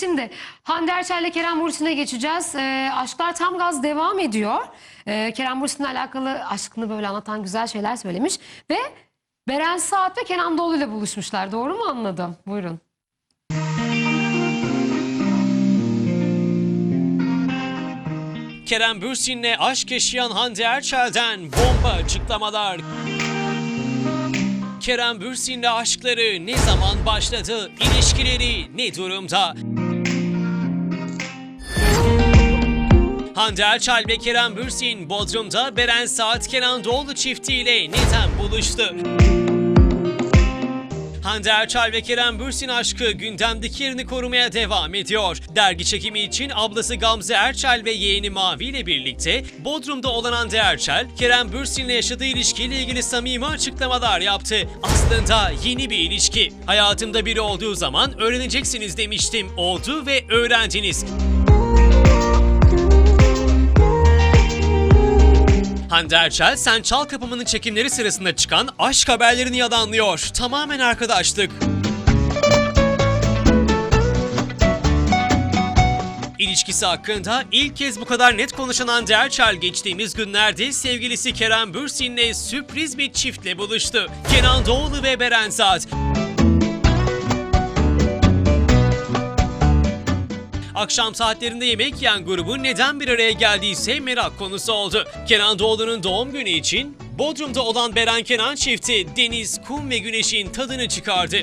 şimdi Hande Erçel ile Kerem Bürsin'e geçeceğiz. Ee, aşklar tam gaz devam ediyor. Ee, Kerem Bürsin'le alakalı aşkını böyle anlatan güzel şeyler söylemiş. Ve Beren Saat ve Kenan Doğulu ile buluşmuşlar. Doğru mu anladım? Buyurun. Kerem Bürsin'le aşk yaşayan Hande Erçel'den bomba açıklamalar. Kerem Bürsin'le aşkları ne zaman başladı? İlişkileri ne durumda? Hande Erçel ve Kerem Bürsin Bodrum'da Beren Saat Kenan Doğulu çiftiyle neden buluştu? Hande Erçel ve Kerem Bürsin aşkı gündemdeki yerini korumaya devam ediyor. Dergi çekimi için ablası Gamze Erçel ve yeğeni Mavi ile birlikte Bodrum'da olan Hande Erçel, Kerem Bürsin'le yaşadığı ilişkiyle ilgili samimi açıklamalar yaptı. Aslında yeni bir ilişki. Hayatımda biri olduğu zaman öğreneceksiniz demiştim. Oldu ve öğrendiniz. Hande Erçel, Sen Çal Kapımı'nın çekimleri sırasında çıkan aşk haberlerini yalanlıyor. Tamamen arkadaşlık. İlişkisi hakkında ilk kez bu kadar net konuşan Hande Erçel geçtiğimiz günlerde sevgilisi Kerem Bürsin'le sürpriz bir çiftle buluştu. Kenan Doğulu ve Beren Saat. Akşam saatlerinde yemek yiyen grubu neden bir araya geldiyse merak konusu oldu. Kenan Doğulu'nun doğum günü için Bodrum'da olan Beren Kenan çifti deniz, kum ve güneşin tadını çıkardı.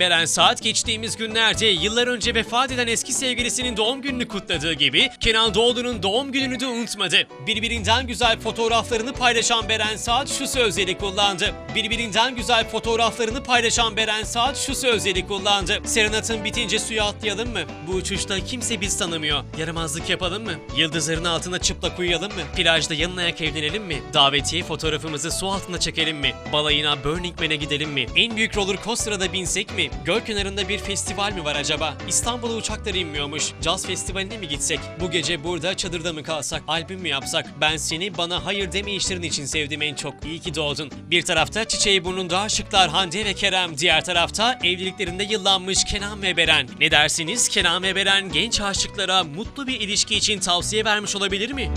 Beren Saat geçtiğimiz günlerde yıllar önce vefat eden eski sevgilisinin doğum gününü kutladığı gibi Kenan Doğulu'nun doğum gününü de unutmadı. Birbirinden güzel fotoğraflarını paylaşan Beren Saat şu sözleri kullandı. Birbirinden güzel fotoğraflarını paylaşan Beren Saat şu sözleri kullandı. Serenat'ın bitince suya atlayalım mı? Bu uçuşta kimse biz tanımıyor. Yaramazlık yapalım mı? Yıldızların altına çıplak uyuyalım mı? Plajda yalın ayak evlenelim mi? Davetiye fotoğrafımızı su altında çekelim mi? Balayına Burning Man'e gidelim mi? En büyük roller coaster'a binsek mi? Göl kenarında bir festival mi var acaba? İstanbul'a uçaklar inmiyormuş. Jazz festivaline mi gitsek? Bu gece burada çadırda mı kalsak? Albüm mü yapsak? Ben seni bana hayır deme işlerin için sevdim en çok. İyi ki doğdun. Bir tarafta çiçeği burnunda aşıklar Hande ve Kerem. Diğer tarafta evliliklerinde yıllanmış Kenan ve Beren. Ne dersiniz? Kenan ve Beren genç aşıklara mutlu bir ilişki için tavsiye vermiş olabilir mi?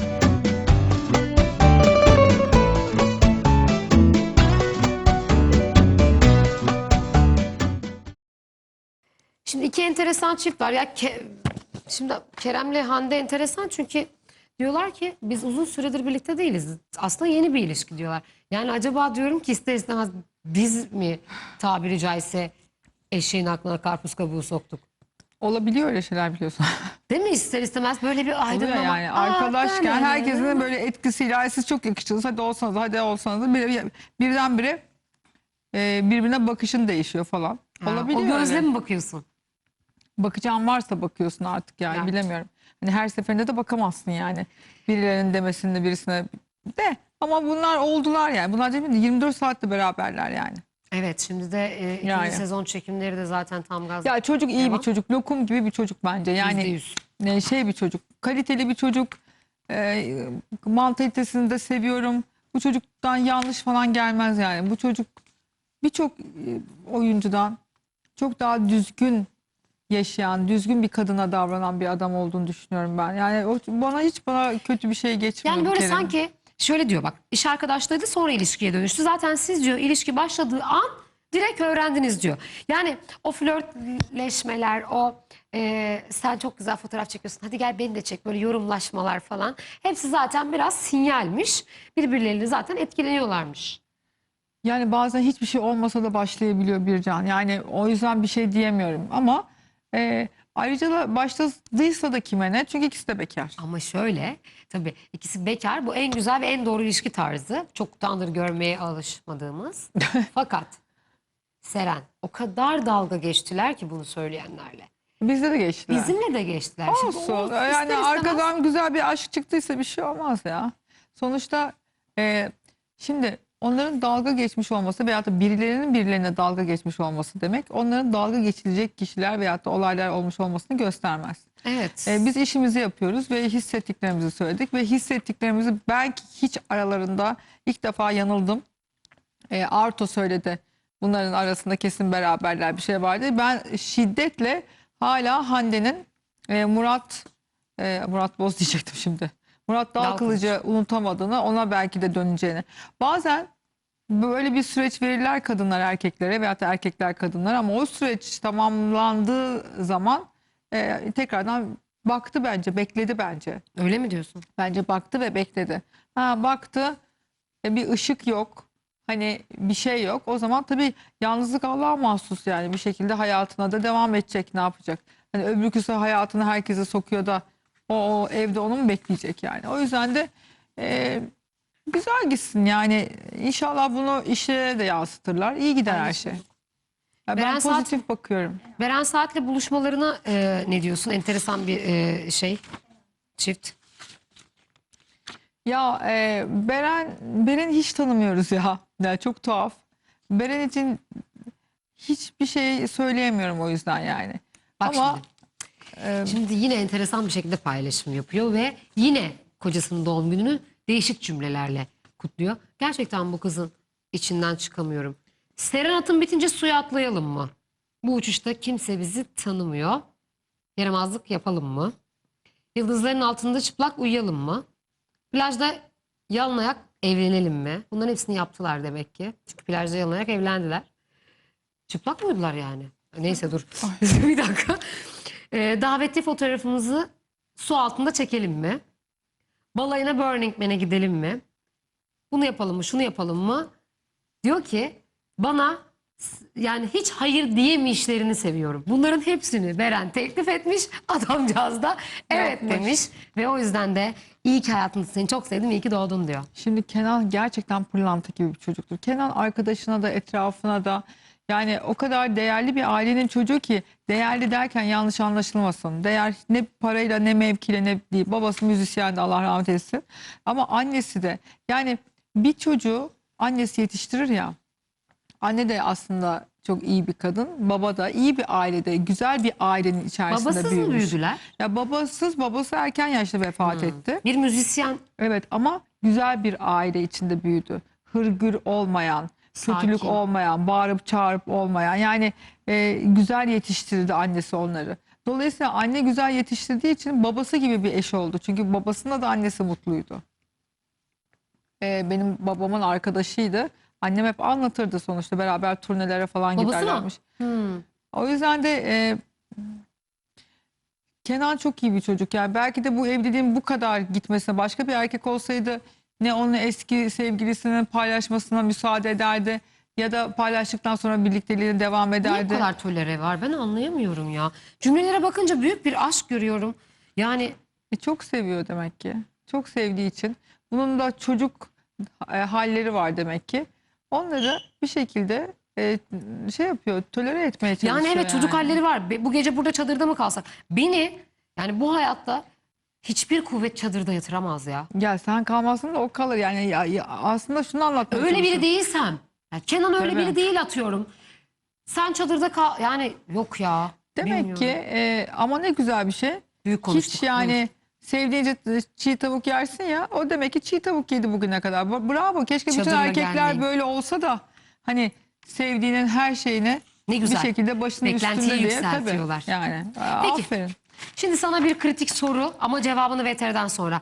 İki enteresan çift var. Ya Ke- şimdi Kerem'le Hande enteresan çünkü diyorlar ki biz uzun süredir birlikte değiliz. Aslında yeni bir ilişki diyorlar. Yani acaba diyorum ki ister istemez biz mi tabiri caizse eşeğin aklına karpuz kabuğu soktuk? Olabiliyor öyle şeyler biliyorsun. Değil mi ister istemez böyle bir Oluyor aydınlama. yani Aa, arkadaşken yani. herkesin böyle etkisiyle "Ay siz çok yakıştınız hadi olsanız hadi olsanız bir- birdenbire e, birbirine bakışın değişiyor falan. Ha, Olabiliyor O gözle öyle. mi bakıyorsun? Bakacağın varsa bakıyorsun artık yani Evet. bilemiyorum. Hani her seferinde de bakamazsın yani. Birilerinin demesinde birisine de ama bunlar oldular yani. Bunlar değil mi? 24 saatte beraberler yani. Evet şimdi de e, ikinci Yani. sezon çekimleri de zaten tam gaz. Ya çocuk iyi Devam. bir çocuk. Lokum gibi bir çocuk bence. Yani %100. e, şey bir çocuk, kaliteli bir çocuk. E, mantalitesini de seviyorum. Bu çocuktan yanlış falan gelmez yani. Bu çocuk birçok e, oyuncudan çok daha düzgün yaşayan, düzgün bir kadına davranan bir adam olduğunu düşünüyorum ben. Yani o, bana hiç bana kötü bir şey geçmiyor. Yani böyle sanki şöyle diyor bak iş arkadaşlığıydı sonra ilişkiye dönüştü. Zaten siz diyor ilişki başladığı an direkt öğrendiniz diyor. Yani o flörtleşmeler o e, sen çok güzel fotoğraf çekiyorsun hadi gel beni de çek böyle yorumlaşmalar falan. Hepsi zaten biraz sinyalmiş. Birbirleriyle zaten etkileniyorlarmış. Yani bazen hiçbir şey olmasa da başlayabiliyor bir can. Yani o yüzden bir şey diyemiyorum ama e, ayrıca da başladıysa da kime ne? Çünkü ikisi de bekar. Ama şöyle tabii ikisi bekar bu en güzel ve en doğru ilişki tarzı. Çoktandır görmeye alışmadığımız. Fakat Seren o kadar dalga geçtiler ki bunu söyleyenlerle. Bizde de geçtiler. Bizimle de geçtiler. Şimdi Olsun. o ister yani istemez- arkadan güzel bir aşk çıktıysa bir şey olmaz ya. Sonuçta e, şimdi onların dalga geçmiş olması veyahut da birilerinin birilerine dalga geçmiş olması demek onların dalga geçilecek kişiler veyahut da olaylar olmuş olmasını göstermez. Evet. E, biz işimizi yapıyoruz ve hissettiklerimizi söyledik ve hissettiklerimizi belki hiç aralarında ilk defa yanıldım. E, Arto söyledi Bunların arasında kesin beraberler bir şey vardı. Ben şiddetle hala Hande'nin e, Murat e, Murat Boz diyecektim şimdi. Murat Dalkılıcı unutamadığını ona belki de döneceğini. Bazen böyle bir süreç verirler kadınlar erkeklere veyahut da erkekler kadınlara ama o süreç tamamlandığı zaman e, tekrardan baktı bence bekledi bence. Öyle mi diyorsun? Bence baktı ve bekledi. Ha baktı e, bir ışık yok. Hani bir şey yok. O zaman tabii yalnızlık Allah'a mahsus yani bir şekilde hayatına da devam edecek. Ne yapacak? Hani öbürküsü hayatını herkese sokuyor da o, o evde onu mu bekleyecek yani? O yüzden de e, güzel gitsin yani inşallah bunu işlere de yansıtırlar. İyi gider her şey. Ya ben Beren Saat- pozitif bakıyorum. Beren Saat'le buluşmalarına e, ne diyorsun? Enteresan bir e, şey. Çift. Ya e, Beren Beren'i hiç tanımıyoruz ya. ya. Çok tuhaf. Beren için hiçbir şey söyleyemiyorum o yüzden yani. Bak Ama şimdi. e, Şimdi yine enteresan bir şekilde paylaşım yapıyor ve yine kocasının doğum gününü değişik cümlelerle kutluyor. Gerçekten bu kızın içinden çıkamıyorum. Serenat'ın bitince suya atlayalım mı? Bu uçuşta kimse bizi tanımıyor. Yaramazlık yapalım mı? Yıldızların altında çıplak uyuyalım mı? Plajda yalın evlenelim mi? Bunların hepsini yaptılar demek ki. Çünkü plajda yalın evlendiler. Çıplak mı uyudular yani? Neyse dur. bir dakika. Ee, davetli fotoğrafımızı su altında çekelim mi? Balayına Burning Man'e gidelim mi? Bunu yapalım mı? Şunu yapalım mı? Diyor ki bana yani hiç hayır diyemeyişlerini seviyorum. Bunların hepsini Beren teklif etmiş. Adamcağız da evet Yapmış. demiş. Ve o yüzden de iyi ki hayatımda seni çok sevdim, iyi ki doğdun diyor. şimdi Kenan gerçekten pırlanta gibi bir çocuktur. Kenan arkadaşına da etrafına da yani o kadar değerli bir ailenin çocuğu ki değerli derken yanlış anlaşılmasın. Değer ne parayla ne mevkiyle ne değil. Babası müzisyendi Allah rahmet eylesin. Ama annesi de yani bir çocuğu annesi yetiştirir ya. Anne de aslında çok iyi bir kadın. Baba da iyi bir ailede, güzel bir ailenin içerisinde Babasız mı büyümüş. büyüdüler? Ya babasız, babası erken yaşta vefat etti. Bir müzisyen Evet ama güzel bir aile içinde büyüdü. Hırgür olmayan, kötülük Sakin. olmayan, bağırıp çağırıp olmayan. Yani e, güzel yetiştirdi annesi onları. Dolayısıyla anne güzel yetiştirdiği için babası gibi bir eş oldu. Çünkü babasına da annesi mutluydu. E, benim babamın arkadaşıydı. Annem hep anlatırdı sonuçta beraber turnelere falan Babası mı? giderlermiş. Hmm. O yüzden de e, Kenan çok iyi bir çocuk. Yani belki de bu evliliğin bu kadar gitmesine başka bir erkek olsaydı ne onun eski sevgilisinin paylaşmasına müsaade ederdi ya da paylaştıktan sonra birlikteliğine devam Niye bu ederdi. kadar tolere var? Ben anlayamıyorum ya. Cümlelere bakınca büyük bir aşk görüyorum. Yani E, çok seviyor demek ki. Çok sevdiği için. Bunun da çocuk e, halleri var demek ki. Onları bir şekilde e, şey yapıyor, tolere etmeye çalışıyor. yani evet çocuk halleri var. Be- Bu gece burada çadırda mı kalsak? Beni yani bu hayatta hiçbir kuvvet çadırda yatıramaz ya. Ya sen kalmasın da o kalır. Yani ya, ya aslında şunu anlatmaya Öyle biri değilsem. ya Kenan öyle Tabii. biri değil atıyorum. Sen çadırda kal yani yok ya. Demek Bilmiyorum. ki e, ama ne güzel bir şey. büyük konuştuk. Hiç yani sevdiğince çiğ tavuk yersin ya. O demek ki çiğ tavuk yedi bugüne kadar. Bravo. Keşke bütün Çadırına erkekler gelmeyin. böyle olsa da hani sevdiğinin her şeyine Ne güzel. bir şekilde Beklentiyi üstünde diye. yükseltiyorlar. Tabii. Yani. Aa, Peki. Aferin. Şimdi sana bir kritik soru ama cevabını VTR'den sonra.